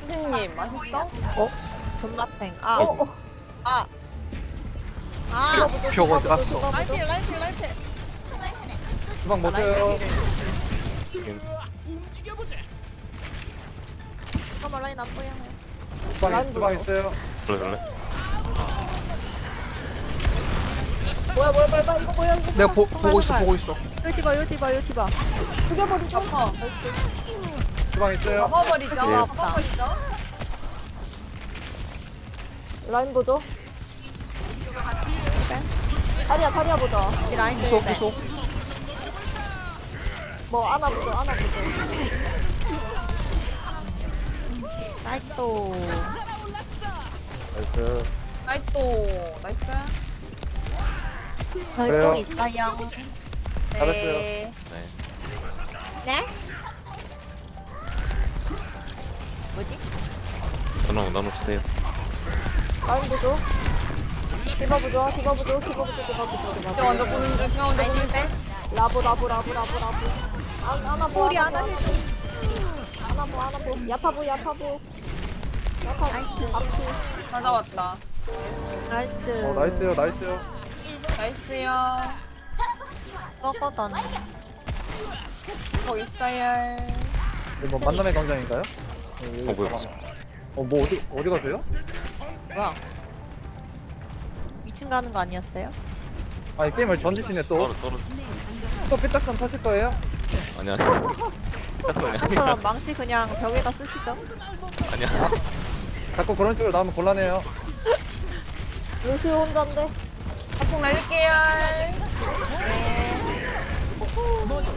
선생님 맛있어? 존맛탱. 아, 어, 아. 아, 벽 어디 갔어? 라이필, 라이필, 라이필. 주방 못 줘요. 잠깐만, 라인 안 보여. 주방, 주방 있어요. 그래 그래 뭐야 뭐야 뭐야 뭐야, 이거 뭐야 이거 내가 보, 보고 있어. 보고 있어 요 디바, 요 디바, 요 디바. 죽여버리자 아파 주방 있어요. 잡아버리죠 그거 없다. 잡아버리죠 라인 보죠. 다리야 다리야 보자. 이 라인 부소 들 부소 뭐 안아 보죠 안아 보죠. 나이또. 나이스. 나이스 나이스 별똥 있어요. 네 네 네? 뭐지? 전화 나눠주세요 라인 보죠. 디바 보죠 디바 보죠 디바 보죠 디바 보죠 디바 저 보죠. 먼저 보는 중 제가 먼저 보는 중 라보 라보 라보 라보 라보. 안 안아 보. 우리 하나 해줘. 안아 보 안아 보. 야타보 야타보. 야타. 앞뒤. 찾아왔다 나이스. 어, 나이스요, 나이스요. 나이스요 썩어던. 거 있어요 이거 뭐 만남의 광장인가요? 네, 어 뭐야 가방. 어, 뭐 어디 어디 가세요? 뭐야? 2층 가는 거 아니었어요? 아, 이 게임을 던지시네 또. 떨어 떨어지 또 삐딱선 타실 거예요? 아니야 이따 써야 한처럼 망치 그냥 벽에다 쓰시죠. 아니야 자꾸 그런 식으로 나오면 곤란해요. 루시 혼자인데. 각폭 날릴게요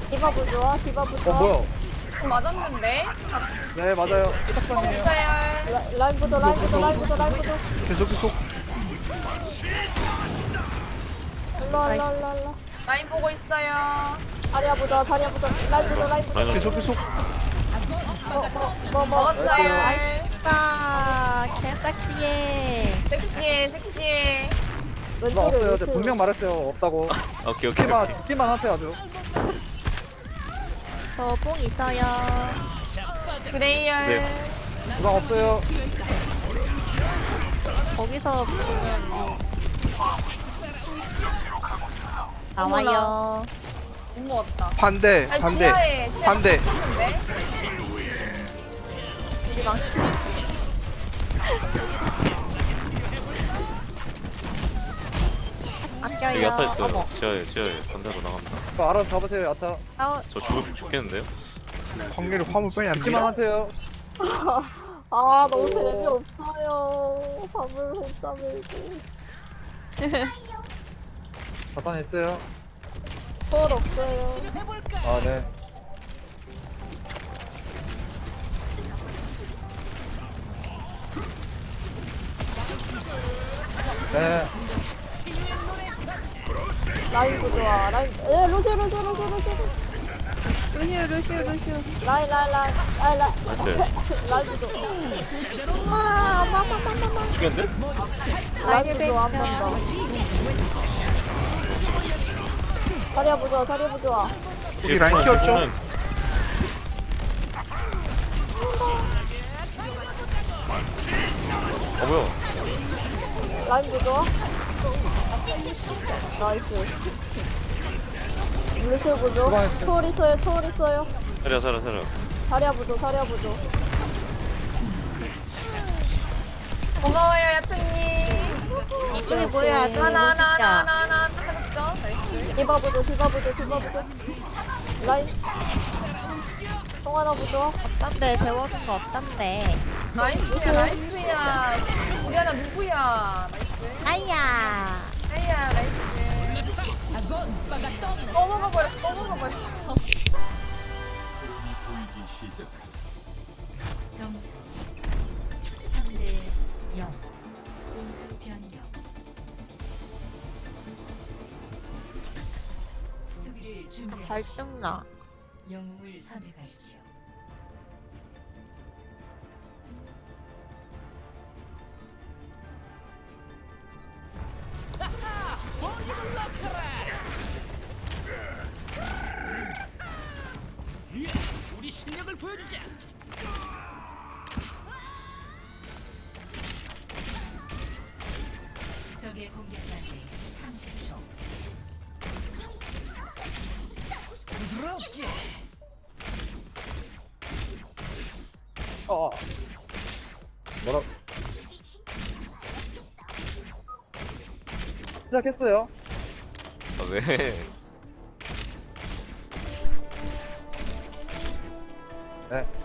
디바 보죠 디바 보죠. 어, 뭐야? 좀 맞았는데 네, 맞아요. 있어요 라, 라인 보죠 라인 보죠 라인 보죠 라인 보죠. 계속 계속 일로 와 일로 와, 일로 와, 일로. 와. 라인 보고 있어요 다리야 보자 다리야 보자 라인 보죠 라인. 라인을 계속 계속 뭐 뭐 먹었어요 아, 개섹시해. 섹시해 섹시해 왼쪽에 없어요. 저 루시. 분명 말했어요. 없다고. 오케이 오케이 오케이 끼만 끼만 하세요 아주. 저뽕 있어요. 그레이얼 주세요. 주방 없어요. 거기서 보면 뭐. 나와요. 못 먹었다 반대 아니 반대 지하에 지하에 반대 있는데 우리 망치. 아껴요. 여기 야타 있어요 어머. 지하에 지하에 반대로 나갑니다 저 알아서 잡으세요. 야타. 아우, 저 죽, 죽겠는데요? 관계를 화물 빨리 안 끼만 밀어 하세요. 아 너무 재미없어요. 밥을 혼자 밀고. 자탄 있어요. sol 없어요. 아, 네. 네. 라인 부좋아 라인 에 루시 루시 루시 루시 루시우, 루시우, 루시우. 라인 라인 라인 라인 라인 라인 부좋 엄마, 엄마, 엄마, 엄마, 엄마. 죽겠는데? 라인 부좋아 한번 더. 다리야 부좋아 다리야 부좋아 여기 라인 키웠죠? 라인. 어 뭐야 라인 부좋아 나이스. 루시 부좋 수고하셨어요. 초월 있어요 초월 있어요. 살려 살려 살려. 다리야 부좋 다리야 부좋 고마워요 야트님. 저기 뭐야, 저기 하나 하나 하나. 하나 하나 하나 나이스. 디바 부좋 디바 부좋 디바 부좋 라인. 송하나 부좋아 없던데, 재워준 거 없던데. 나이스야 나이스야. 우리 하나 누구야? 나이스. 아이야. 아이야 나이스. 먹어버렸어 또 먹어버렸어 점수 3대 0 공수 변경 수비를 준비하십시오. 발등나. 영웅을 선택하십시오 적의 공격까지 30초. 어. 어. 뭐라? 시작했어요. 아, 왜? 네.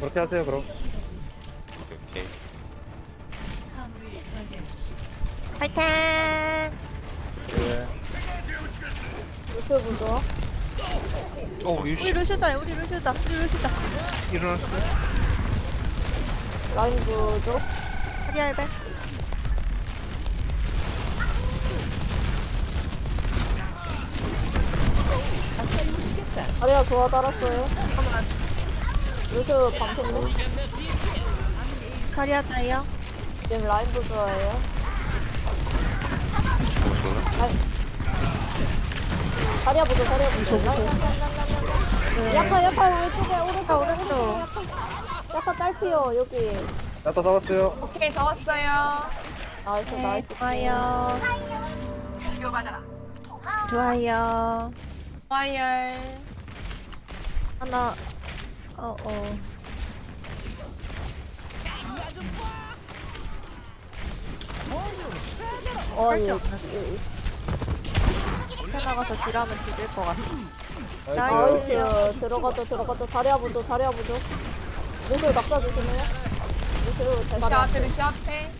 그렇게 하세요. 그럼. 오케이, 오케이. 네. 루시오 보죠. 어 우리 유시 루슈자, 우리 루슈자, 우리 루슈자. 일어났어요? 라인 보죠. 우리 알백. 아리아 좋아 달았어요. 루 시오 방송국. 카리아자예요. 지금 라인. 뭐 좋아? 다리아 보조, 다리아 보조. 약간, 약간 왼쪽에, 오른쪽에, 아, 오른쪽. 약간 딸피요, 여기. 나또 잡았어요. 오케이 잡았어요. 나이스, 네, 나이스. 좋아요. 좋아요. 와이얼. 하나, 어, 어. 어, 할게 예. 없네. 나가서 딜하면 뒤질 것 같아. 나이스. 나이스. 들어가죠, 들어가죠. 다리 아 보조, 다리 아 보조. 루시오 낙사. 루시오 루시 대가리. 앞에 루시 앞에.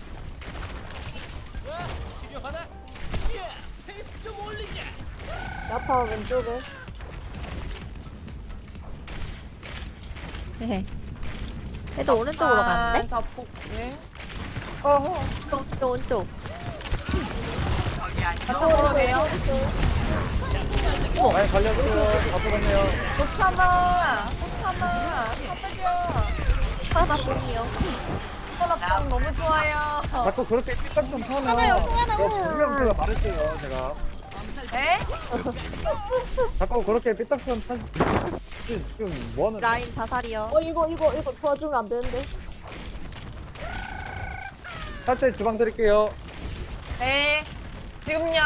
야파 왼쪽에. 헤헤. 얘도 오른쪽으로 갔네? 아, 자폭. 네. 오른쪽, 오른쪽, 오른쪽. 자폭으로 돼요. 많이 갈렸어요. 다 들었네요. 못 참아. 못 참아. 사드려. 하나 봉이요. 콜라빵 너무 좋아요. 자꾸 그렇게 삐딱좀 타면. 하나요, 송 하나, 오. 분명 제가 말했어요. 제가. 네? 자꾸 그렇게 삐딱좀 타. 지금 뭐하는? 라인 자살이요. 어, 이거, 이거, 이거 도와주면 안 되는데. 살때 주방 드릴게요. 네. 지금요.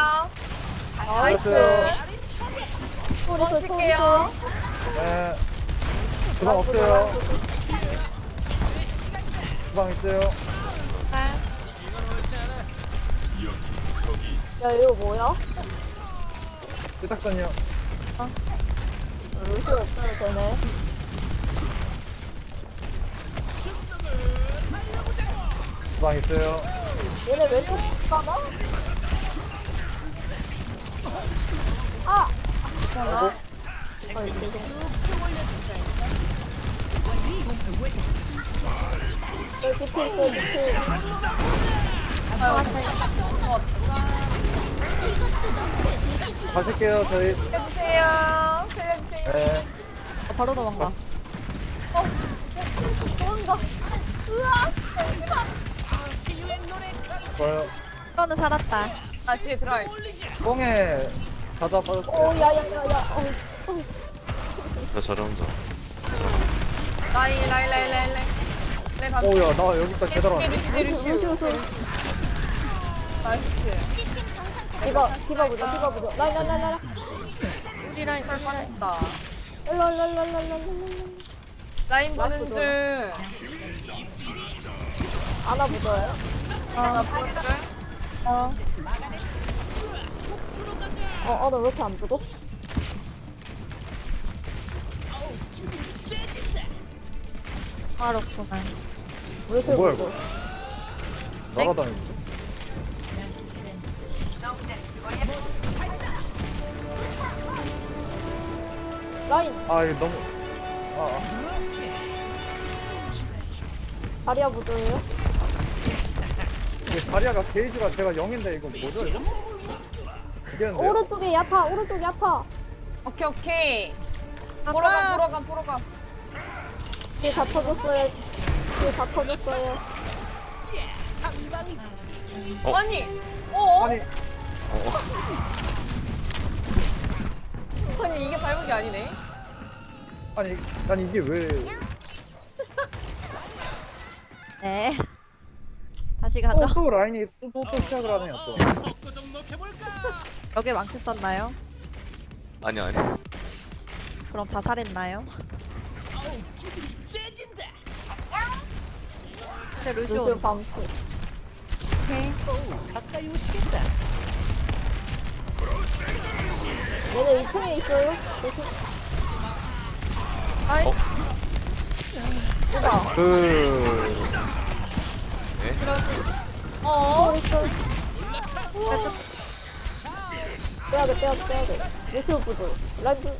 나이스. 알았어요. 소리, 소리, 소리. 던질게요. 네. 주방 없어요. 주방 있어요. 야, 이거 뭐야? 삐딱선이요. 루시오 없어도 되네. 주방 있어요. 얘네 왼쪽 가나? 아! 괜찮아? 아이, 죄송. 네, 디필, 네, 디필. 가실게요, 저희. 살려주세요. 살려주세요. 네. 어, 바로 도망가. 도망가. 으아! 좋아요. 이거는 살았다. 아, 뒤에 들어갈. 뽕에 빠졌어요. 오, 야, 야, 야, 야. 어, 어. 나 라인, 라인, 라인, 라인. 네, 밥. 오야 나 여기까지 제대로 루시. 루시, 루시. 나이스. 디바, 디바 보자, 디바 보자. 라인, 라인, 라인, 라인. 우리 라인, 우리 라인. 다 일로, 일로, 일로, 일로, 일로, 일로. 라인 보는 중. 안아 보자요. 나 어, 보여드려? 어. 어, 어, 나 왜 이렇게 안 죽어? 바로 그만. 왜 이렇게 뭐야, 죽어? 이거? 날아다니는 라인, 아 이거 너무 아, 아. 다리아 보조예요? 이게 다리아가 게이지가 제가 0인데 이거 뭐죠 이거? 이겼는데요? 오른쪽에 야파, 오른쪽 야파. 오케이, 오케이. 보러 가, 보러 가, 보러 가. 뒤에 다 터졌어요. 뒤에 다 터졌어요. 어? 아니, 어? 아니 아니 이게 발목이 아니네. 아니 아니 이게 왜 네. 다시 가죠. 또, 또 라인이 또, 또, 또 시작을 하네요 또 여기 망치 썼나요? 아니 아니 그럼 자살했나요? 근데 루시오 루시오. 밤새. 오케이. 얘네 2층에 있어요? 아이, 누가? 그... 어. 루시오. 살짝 빼야돼, 빼야돼, 빼야돼. 루시오 부조. 라이브.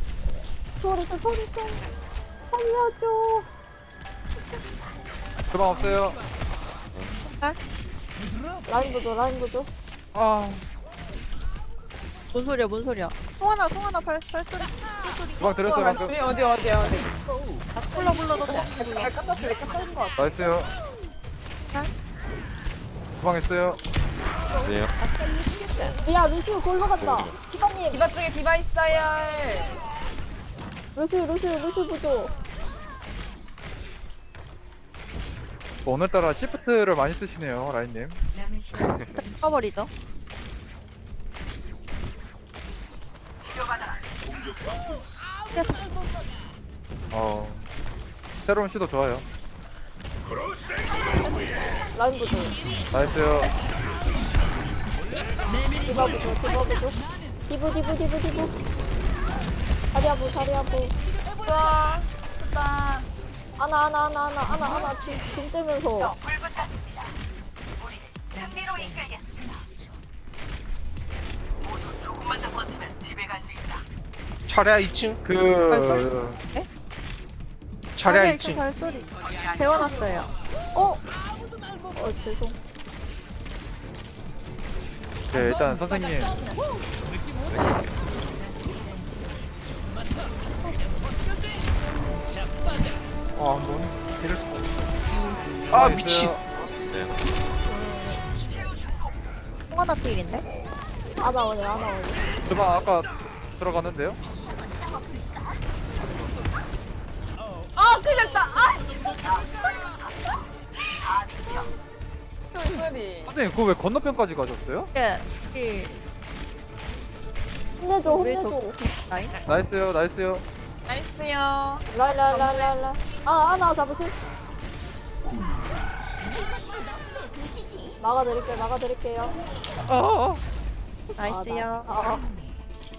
소리 좀, 소리 좀. 살려줘. 주방 없어요 살? 라인 부조, 라인 부조. 아 뭔 소리야, 뭔 소리야? 송하나, 송하나 발, 발소리, 발소리. 주방 드렸어요 방금 어디 어디 어디 어디. 불러, 불러, 너. 발 깎았어 내 깎았는 거 같아. 나이스요 살? 주방 있어요 주세요 야, 루시오 골로 갔다. 시바님, 디바 쪽에 디바 있어요. 루시오, 루시오, 루시오 부조. 오늘따라 시프트를 많이 쓰시네요 라인님 시간 꺼버리죠. 어 새로운 시도 좋아요 라인 부조. 나이스요 디바 부조, 디바 부조. 디브, 디브, 디브, 디브. 자리아부, 자리아부. 좋아. 좋다. 하나, 하나, 하나, 하나, 하나, 하나. 줌, 줌 떼면서. 차례야 2층 발소리? 그... 네? 차례야 아니야, 2층 발소리. 배워놨어요. 어? 어, 죄송. 네, 일단 선생님 아 한번 이럴 아 미친 네 송하나 필인데? 하나 오네, 하나 오네. 주방 아까 들어갔는데요? 리. 선생님 그거 왜 건너편까지 가셨어요? 예, 이, 혼내줘, 왜 혼내줘. 저, 라인? 나이스요 나이스요 나이스요. 라인. 아, 하나 잡으실? 막아드릴게요, 막아드릴게요. 아 나이스요.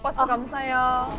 버스 감사해요.